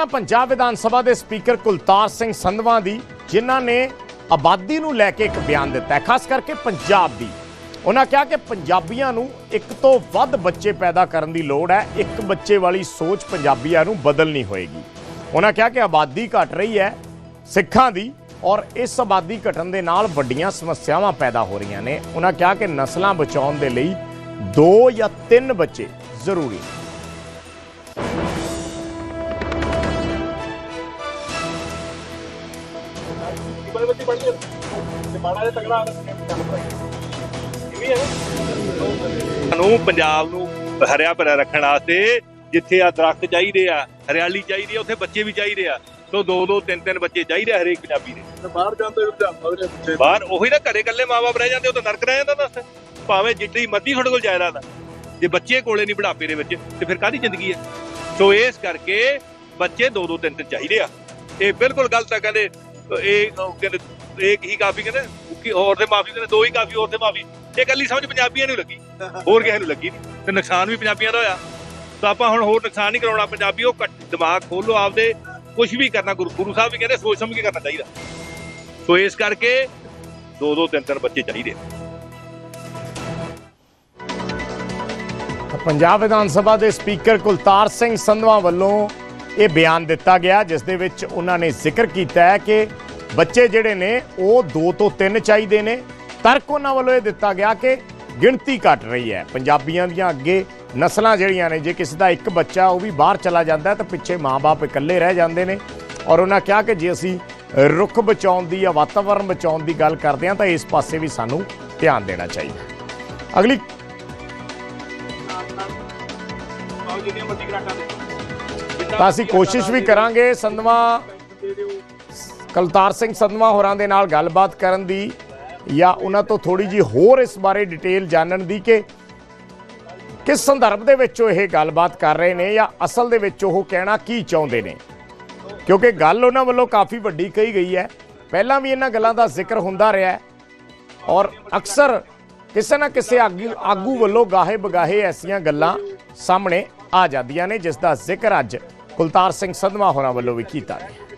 ਹਾਂ ਪੰਜਾਬ ਵਿਧਾਨ ਸਭਾ ਦੇ ਸਪੀਕਰ ਕੁਲਤਾਰ ਸਿੰਘ ਸੰਧਵਾ ਦੀ, ਜਿਨ੍ਹਾਂ ਨੇ ਆਬਾਦੀ ਨੂੰ ਲੈ ਕੇ ਇੱਕ ਬਿਆਨ ਦਿੱਤਾ ਹੈ, ਖਾਸ ਕਰਕੇ ਪੰਜਾਬ ਦੀ। ਉਹਨਾਂ ਕਿਹਾ ਕਿ ਪੰਜਾਬੀਆਂ ਨੂੰ ਇੱਕ ਤੋਂ ਵੱਧ ਬੱਚੇ ਪੈਦਾ ਕਰਨ ਦੀ ਲੋੜ ਹੈ, ਇੱਕ ਬੱਚੇ ਵਾਲੀ ਸੋਚ ਪੰਜਾਬੀਆਂ ਨੂੰ ਬਦਲਣੀ ਹੋਏਗੀ। ਉਹਨਾਂ ਕਿਹਾ ਕਿ ਆਬਾਦੀ ਘਟ ਰਹੀ ਹੈ ਸਿੱਖਾਂ ਦੀ ਔਰ ਇਸ ਆਬਾਦੀ ਘਟਣ ਦੇ ਨਾਲ ਵੱਡੀਆਂ ਸਮੱਸਿਆਵਾਂ ਪੈਦਾ ਹੋ ਰਹੀਆਂ ਨੇ। ਉਹਨਾਂ ਕਿਹਾ ਕਿ ਨਸਲਾਂ ਬਚਾਉਣ ਦੇ ਲਈ ਦੋ ਜਾਂ ਤਿੰਨ ਬੱਚੇ ਜ਼ਰੂਰੀ ਨੇ। ਬੱਚੇ ਪੜ੍ਹ ਗਏ ਤੇ ਮਾੜਾ ਜਿਹਾ ਤਗੜਾ ਕੰਮ ਪੜਾਈ ਇਹ ਵੀ ਹੈ ਨੂੰ ਪੰਜਾਬ ਨੂੰ ਹਰਿਆ ਭਰਿਆ ਰੱਖਣ ਵਾਸਤੇ ਜਿੱਥੇ ਆ ਦਰਖਤ ਚਾਹੀਦੇ ਆ ਹਰਿਆਲੀ ਚਾਹੀਦੀ ਆ ਉੱਥੇ ਬੱਚੇ ਵੀ ਚਾਹੀਦੇ ਆ। ਸੋ ਦੋ ਦੋ ਤਿੰਨ ਤਿੰਨ ਬੱਚੇ ਚਾਹੀਦੇ ਆ ਹਰੇਕ ਪੰਜਾਬੀ ਦੇ। ਤੇ ਬਾਹਰ ਜਾਂਦੇ ਪਿੱਛੇ ਬਾਹਰ ਉਹੀ ਨਾ ਘਰੇ ਇਕੱਲੇ ਮਾਪੇ ਰਹਿ ਜਾਂਦੇ ਉਹ ਤਾਂ ਨਰਕ ਰਹਿ ਜਾਂਦਾ ਦੱਸ। ਭਾਵੇਂ ਜਿੱਡੀ ਮਰਜ਼ੀ ਤੁਹਾਡੇ ਕੋਲ ਜਾਇਦਾਦ ਆ। ਜੇ ਬੱਚੇ ਕੋਲੇ ਨਹੀਂ ਬੁਢਾਪੇ ਦੇ ਵਿੱਚ ਤੇ ਫਿਰ ਕਾਹਦੀ ਜ਼ਿੰਦਗੀ ਹੈ ਸੋ ਇਸ ਕਰਕੇ ਬੱਚੇ ਦੋ ਦੋ ਤਿੰਨ ਤਿੰਨ ਚਾਹੀਦੇ ਆ। ਇਹ ਬਿਲਕੁਲ ਗਲਤ ਹੈ ਕਹਿੰਦੇ ਇਹ ਕਹਿੰਦੇ ਇੱਕ ਹੀ ਕਾਫੀ ਕਹਿੰਦੇ, ਕਿ ਹੋਰ ਤੇ ਮਾਫੀ ਕਹਿੰਦੇ, ਦੋ ਹੀ ਕਾਫੀ, ਹੋਰ ਤੇ ਮਾਫੀ। ਇਹ ਗੱਲੀ ਸਮਝ ਪੰਜਾਬੀਆਂ ਨੂੰ ਲੱਗੀ, ਹੋਰ ਕਿਸੇ ਨੂੰ ਲੱਗੀ ਨਹੀਂ ਤੇ ਨੁਕਸਾਨ ਵੀ ਪੰਜਾਬੀਆਂ ਦਾ ਹੋਇਆ। ਤਾਂ ਆਪਾਂ ਹੁਣ ਹੋਰ ਨੁਕਸਾਨ ਨਹੀਂ ਕਰਾਉਣਾ, ਪੰਜਾਬੀ ਉਹ ਦਿਮਾਗ ਖੋਲੋ ਆਪਦੇ ਕੁਝ ਵੀ ਕਰਨਾ, ਗੁਰੂ ਗੁਰੂ ਸਾਹਿਬ ਵੀ ਕਹਿੰਦੇ, ਸੋਚ ਸਮਝ ਕੇ ਕਰਨਾ ਚਾਹੀਦਾ। ਸੋ ਇਸ ਕਰਕੇ ਦੋ ਦੋ, ਤਿੰਨ ਤਿੰਨ ਬੱਚੇ ਚਾਹੀਦੇ ਆ। ਪੰਜਾਬ ਵਿਧਾਨ ਸਭਾ ਦੇ ਸਪੀਕਰ ਕੁਲਤਾਰ ਸਿੰਘ ਸੰਧਵਾ ਵੱਲੋਂ ਇਹ ਬਿਆਨ ਦਿੱਤਾ ਗਿਆ ਜਿਸ ਦੇ ਵਿੱਚ ਉਹਨਾਂ ਨੇ ਜ਼ਿਕਰ ਕੀਤਾ ਹੈ ਕਿ ਬੱਚੇ ਜਿਹੜੇ ਨੇ ਉਹ 2 ਤੋਂ 3 ਚਾਹੀਦੇ ਨੇ ਤਰਕ ਉਹਨਾਂ ਵੱਲੋਂ ਇਹ ਦਿੱਤਾ ਗਿਆ ਕਿ ਗਿਣਤੀ ਘਟ ਰਹੀ ਹੈ ਪੰਜਾਬੀਆਂ ਦੀਆਂ ਅੱਗੇ ਨਸਲਾਂ ਜਿਹੜੀਆਂ ਨੇ ਜੇ ਕਿਸੇ ਦਾ ਇੱਕ ਬੱਚਾ ਉਹ ਵੀ ਬਾਹਰ ਚਲਾ ਜਾਂਦਾ ਤਾਂ ਪਿੱਛੇ ਮਾਪੇ ਇਕੱਲੇ ਰਹਿ ਜਾਂਦੇ ਨੇ ਔਰ ਉਹਨਾਂ ਕਿਹਾ ਕਿ ਜੇ ਅਸੀਂ ਰੁੱਖ ਬਚਾਉਣ ਦੀ ਜਾਂ ਵਾਤਾਵਰਣ ਬਚਾਉਣ ਦੀ ਗੱਲ ਕਰਦੇ ਹਾਂ ਤਾਂ ਇਸ ਪਾਸੇ ਵੀ ਸਾਨੂੰ ਧਿਆਨ ਦੇਣਾ ਚਾਹੀਦਾ ਅਗਲੀ ਆਓ ਜਿੰਨੀਆਂ ਮਰਜ਼ੀ ਦੇ ਤਾਂ ਅਸੀਂ ਕੋਸ਼ਿਸ਼ ਵੀ ਕਰਾਂਗੇ ਸੰਧਵਾ, ਕਲਤਾਰ ਸਿੰਘ ਸੰਧਵਾ ਹੋਰਾਂ ਦੇ ਨਾਲ ਗੱਲਬਾਤ ਕਰਨ ਦੀ ਜਾਂ ਉਹਨਾਂ ਤੋਂ ਥੋੜੀ ਜੀ ਹੋਰ ਇਸ ਬਾਰੇ ਡਿਟੇਲ ਜਾਣਨ ਦੀ ਕਿ ਕਿਸ ਸੰਦਰਭ ਦੇ ਵਿੱਚ ਉਹ ਇਹ ਗੱਲਬਾਤ ਕਰ ਰਹੇ ਨੇ ਜਾਂ ਅਸਲ ਦੇ ਵਿੱਚ ਉਹ ਕਹਿਣਾ ਕੀ ਚਾਹੁੰਦੇ ਨੇ। ਕਿਉਂਕਿ ਗੱਲ ਉਹਨਾਂ ਵੱਲੋਂ ਕਾਫੀ ਵੱਡੀ ਕਹੀ ਗਈ ਹੈ। ਪਹਿਲਾਂ ਵੀ ਇਹਨਾਂ ਗੱਲਾਂ ਦਾ ਜ਼ਿਕਰ ਹੁੰਦਾ ਰਿਹਾ ਹੈ ਔਰ ਅਕਸਰ ਕਿਸੇ ਨਾ ਕਿਸੇ ਆਗੂ ਆਗੂ ਵੱਲੋਂ ਗਾਹੇ ਬਗਾਹੇ ਐਸੀਆਂ ਗੱਲਾਂ ਸਾਹਮਣੇ ਆ ਜਾਂਦੀਆਂ ਨੇ, ਜਿਸ ਦਾ ਜ਼ਿਕਰ ਅੱਜ ਕੁਲਤਾਰ ਸਿੰਘ ਸੰਧਵਾ ਹੋਰਾਂ ਵੱਲੋਂ ਵੀ ਕੀਤਾ ਗਿਆ।